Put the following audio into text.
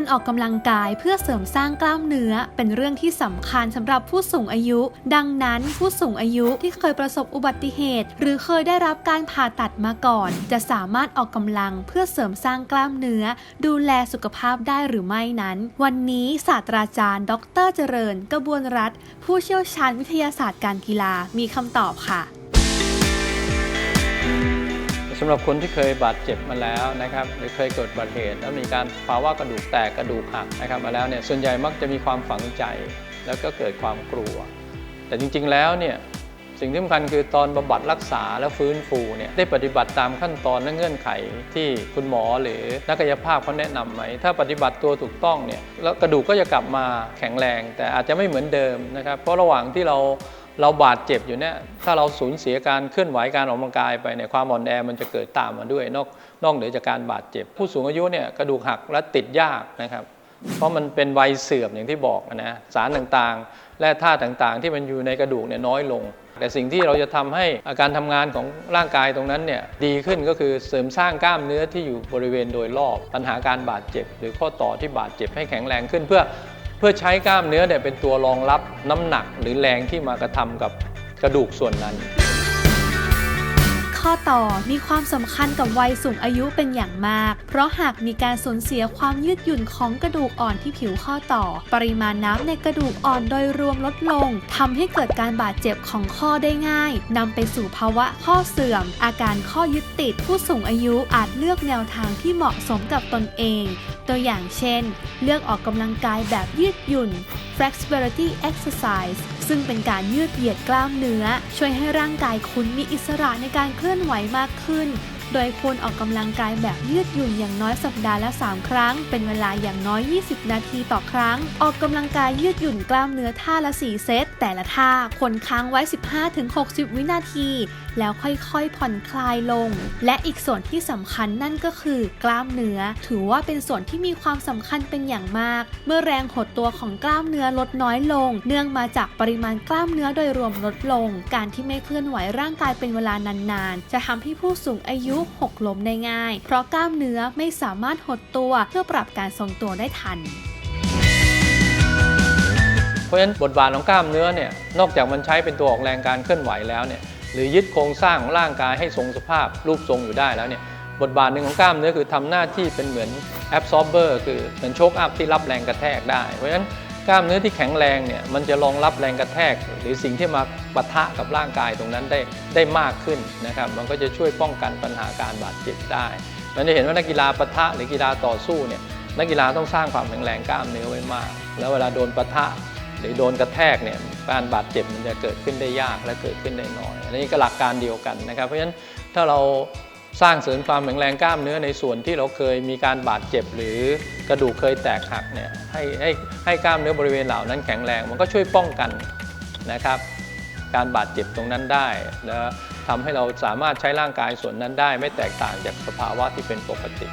การออกกำลังกายเพื่อเสริมสร้างกล้ามเนื้อ เป็นเรื่องที่สำคัญสำหรับผู้สูงอายุ ดังนั้นผู้สูงอายุที่เคยประสบอุบัติเหตุ หรือเคยได้รับการผ่าตัดมาก่อน จะสามารถออกกำลังเพื่อเสริมสร้างกล้ามเนื้อ ดูแลสุขภาพได้หรือไม่นั้น วันนี้ศาสตราจารย์ ดรเจริญ กระบวนรัฐ ผู้เชี่ยวชาญวิทยาศาสตร์การกีฬามีคำตอบค่ะ สำหรับคนที่เคยบาดเจ็บมาแล้วนะครับหรือเคยเกิดอุบัติเหตุแล้วมีการภาวะกระดูกแตกกระดูกหักนะครับมาแล้วเนี่ยส่วนใหญ่มักจะมีความฝังใจ แล้วก็เกิดความกลัว แต่จริงๆแล้วเนี่ยสิ่งที่สำคัญคือตอนบำบัดรักษาและฟื้นฟูเนี่ยได้ปฏิบัติตามขั้นตอนและเงื่อนไขที่คุณหมอหรือนักกายภาพเขาแนะนำไหม ถ้าปฏิบัติตัวถูกต้องเนี่ยแล้วกระดูกก็จะกลับมาแข็งแรง แต่อาจจะไม่เหมือนเดิมนะครับเพราะระหว่างที่เรา เราบาดเจ็บอยู่เนี่ยถ้าเราสูญเสียการเคลื่อนไหวการออกกำลังกายไปเนี่ยความอ่อนแอมันจะเกิดตามมาด้วย นอกนอกเหนือจากการบาดเจ็บ ผู้สูงอายุเนี่ยกระดูกหักและติดยากนะครับ เพราะมันเป็นวัยเสื่อมอย่างที่บอกนะสารต่างๆ และธาตุต่างๆ ที่มันอยู่ในกระดูกเนี่ยน้อยลง แต่สิ่งที่เราจะทำให้อาการทำงานของร่างกายตรงนั้นเนี่ยดีขึ้นก็คือเสริมสร้างกล้ามเนื้อที่อยู่บริเวณโดยรอบปัญหาการบาดเจ็บ หรือข้อต่อที่บาดเจ็บให้แข็งแรงขึ้นเพื่อ เพื่อใช้กล้ามเนื้อเนี่ยเป็นตัวรองรับน้ำหนักหรือแรงที่มากระทำกับกระดูกส่วนนั้น ข้อต่อมีความสำคัญกับวัยสูงอายุเป็นอย่างมาก เพราะหากมีการสูญเสียความยืดหยุ่นของกระดูกอ่อนที่ผิวข้อต่อ ปริมาณน้ำในกระดูกอ่อนโดยรวมลดลงทำให้เกิดการบาดเจ็บของข้อได้ง่ายนำไปสู่ภาวะข้อเสื่อม อาการข้อยึดติด ผู้สูงอายุอาจเลือกแนวทางที่เหมาะสมกับตนเอง ตัวอย่างเช่น เลือกออกกำลังกายแบบยืดหยุ่น flexibility exercise ซึ่งเป็นการยืดเหยียดกล้ามเนื้อ ช่วยให้ร่างกายคุณมีอิสระในการเคลื่อนไหวมากขึ้น โดยควรออกกำลังกายแบบยืดหยุ่นอย่างน้อยสัปดาห์ละ 3 ครั้ง เป็นเวลาอย่างน้อย 20 นาทีต่อครั้ง ออกกำลังกายยืดหยุ่นกล้ามเนื้อท่าละ 4 เซต แต่ละท่าควรค้างไว้ 15-60 วินาที แล้วค่อยๆผ่อนคลายลง และอีกส่วนที่สำคัญนั่นก็คือกล้ามเนื้อ ถือว่าเป็นส่วนที่มีความสำคัญเป็นอย่างมาก เมื่อแรงหดตัวของกล้ามเนื้อลดน้อยลง เนื่องมาจากปริมาณกล้ามเนื้อโดยรวมลดลง การที่ไม่เคลื่อนไหวร่างกายเป็นเวลานานๆ จะทำให้ผู้สูงอายุหกล้มได้ง่าย เพราะกล้ามเนื้อไม่สามารถหดตัวเพื่อปรับการทรงตัวได้ทันเพราะฉะนั้นบทบาทของกล้ามเนื้อเนี่ยนอกจากมันใช้เป็นตัวออกแรงการเคลื่อนไหวแล้วเนี่ยหรือยึดโครงสร้างของร่างกายให้ทรงสภาพรูปทรงอยู่ได้แล้วเนี่ยบทบาทหนึ่งของกล้ามเนื้อคือทำหน้าที่เป็นเหมือน absorber คือเหมือนโชคอัพที่รับแรงกระแทกได้ เพราะฉะนั้น กล้ามเนื้อที่แข็งแรงเนี่ยมันจะรองรับแรงกระแทก หรือสิ่งที่มาปะทะกับร่างกายตรงนั้นได้ได้มากขึ้นนะครับมันก็จะช่วยป้องกันปัญหาการบาดเจ็บได้เราจะเห็นว่านักกีฬาปะทะหรือกีฬาต่อสู้เนี่ยนักกีฬาต้องสร้างความแข็งแรงกล้ามเนื้อไว้มาก แล้วเวลาโดนปะทะหรือโดนกระแทกเนี่ยการบาดเจ็บมันจะเกิดขึ้นได้ยากและเกิดขึ้นได้น้อย อันนี้ก็หลักการเดียวกันนะครับ เพราะฉะนั้นถ้าเรา สร้างเสริมความแข็งแรงกล้ามเนื้อในส่วนที่เราเคยมีการบาดเจ็บ หรือกระดูกเคยแตกหักเนี่ยให้ให้ให้กล้ามเนื้อบริเวณเหล่านั้นแข็งแรง มันก็ช่วยป้องกันนะครับ การบาดเจ็บตรงนั้นได้แล้วทำให้เราสามารถใช้ร่างกายส่วนนั้นได้ ไม่แตกต่างจากสภาวะที่เป็นปกติ